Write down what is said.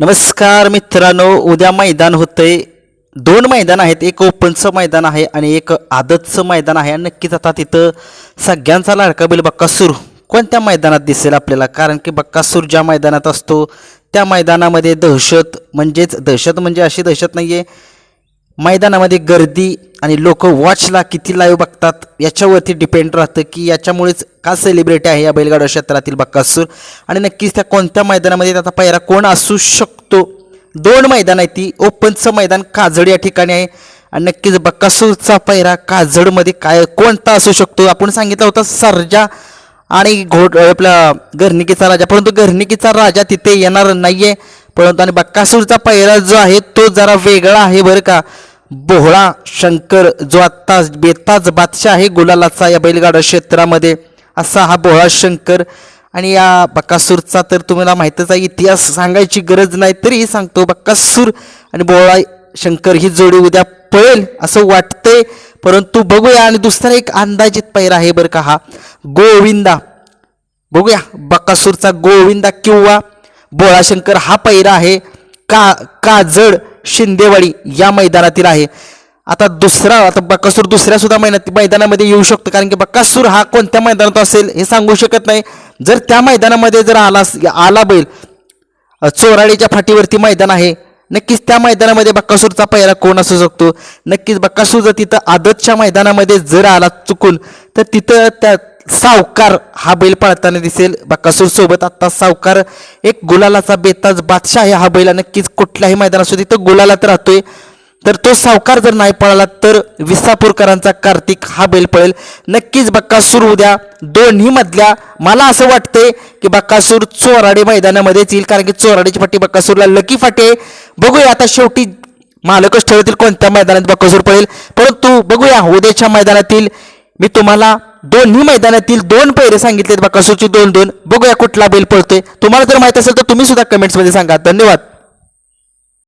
नमस्कार मित्रांनो उद्या मैदान होतंय. दोन मैदान आहेत एक ओपनचं मैदान आहे आणि एक आदतचं मैदान आहे. आणि नक्कीच आता तिथं सगळ्यांचा लाडका बिल बक्कासूर कोणत्या मैदानात दिसेल आपल्याला? कारण की बक्कासूर ज्या मैदानात असतो त्या मैदानामध्ये दहशत म्हणजेच दहशत म्हणजे अशी दहशत नाही आहे मैदानामध्ये गर्दी आणि लोक वॉचला किती लाईव्ह बघतात याच्यावरती डिपेंड राहतं की याच्यामुळेच का सेलिब्रिटी आहे या बैलगाडा क्षेत्रातील बक्कासूर आणि नक्कीच त्या कोणत्या मैदानामध्ये त्याचा पहिरा कोण असू शकतो? दोन मैदान आहे ती. ओपनचं मैदान काजड या ठिकाणी आहे. आणि नक्कीच बक्कासूरचा पहिरा काजडमध्ये काय कोणता असू शकतो? आपण सांगितलं होतं सर्जा आणि घोड आपला गर्निकीचा राजा. परंतु गर्निकीचा राजा तिथे येणार नाही आहे परंतु आणि बक्कासूरचा पहिरा जो आहे तो जरा वेगळा आहे बरं का. बोहळा शंकर जो आत्ता बेताज बादशाह आहे गुलालाचा या बैलगाडा क्षेत्रामध्ये असा हा बोहळा शंकर आणि या बक्कासूरचा तर तुम्हाला माहीतच आहे इतिहास सांगायची गरज नाही तरी सांगतो बक्कासूर आणि बोहळा शंकर ही जोडी उद्या पळेल असं वाटतंय. परंतु बघूया आणि दुसरा एक अंदाजित पैरा आहे बरं का हा. गोविंदा. बघूया बकासूरचा गोविंदा किंवा बोळाशंकर हा पैरा आहे का काजड शिंदेवाडी या मैदानातील आहे. आता दुसरा आता बकासूर दुसऱ्या सुद्धा मैदान मैदानामध्ये येऊ शकतो. कारण की बकासूर हा कोणत्या मैदानात असेल हे सांगू शकत नाही. जर त्या मैदानामध्ये जर आला आला बैल चोराडीच्या फाटीवरती मैदान आहे नक्कीच त्या मैदानामध्ये बक्कासूरचा पहिला कोण असू शकतो? नक्कीच बक्कासूर जर तिथं आदतच्या मैदानामध्ये जर आला चुकून तर तिथं त्या सावकार हा बैल पळताना दिसेल. बक्कासूर सोबत आता सावकार एक गुलालाचा बेताज बादशाह आहे. हा बैला नक्कीच कुठल्याही मैदान असू तिथं गुलालात राहतोय. तर तो सावकार जर नाही पळाला तर विसापूरकरांचा कार्तिक हा बैल पळेल. नक्कीच बक्कासूर उद्या दोन्ही मधल्या मला असं वाटतंय की बक्कासूर चोराडे मैदानामध्येच येईल कारण की चोराडीची फाटी बक्कासूरला लकी फाटी आहे. बघूया आता शेवटी मालकच ठरवतील कोणत्या मैदानात बक्कासूर पळेल. परंतु बघूया उद्याच्या मैदानातील मी तुम्हाला दोन्ही मैदानातील दोन पैरे सांगितलेत बक्कासूरची दोन दोन बघूया कुठला बैल पळतोय. तुम्हाला जर माहीत असेल तर तुम्ही सुद्धा कमेंट्समध्ये सांगा. धन्यवाद.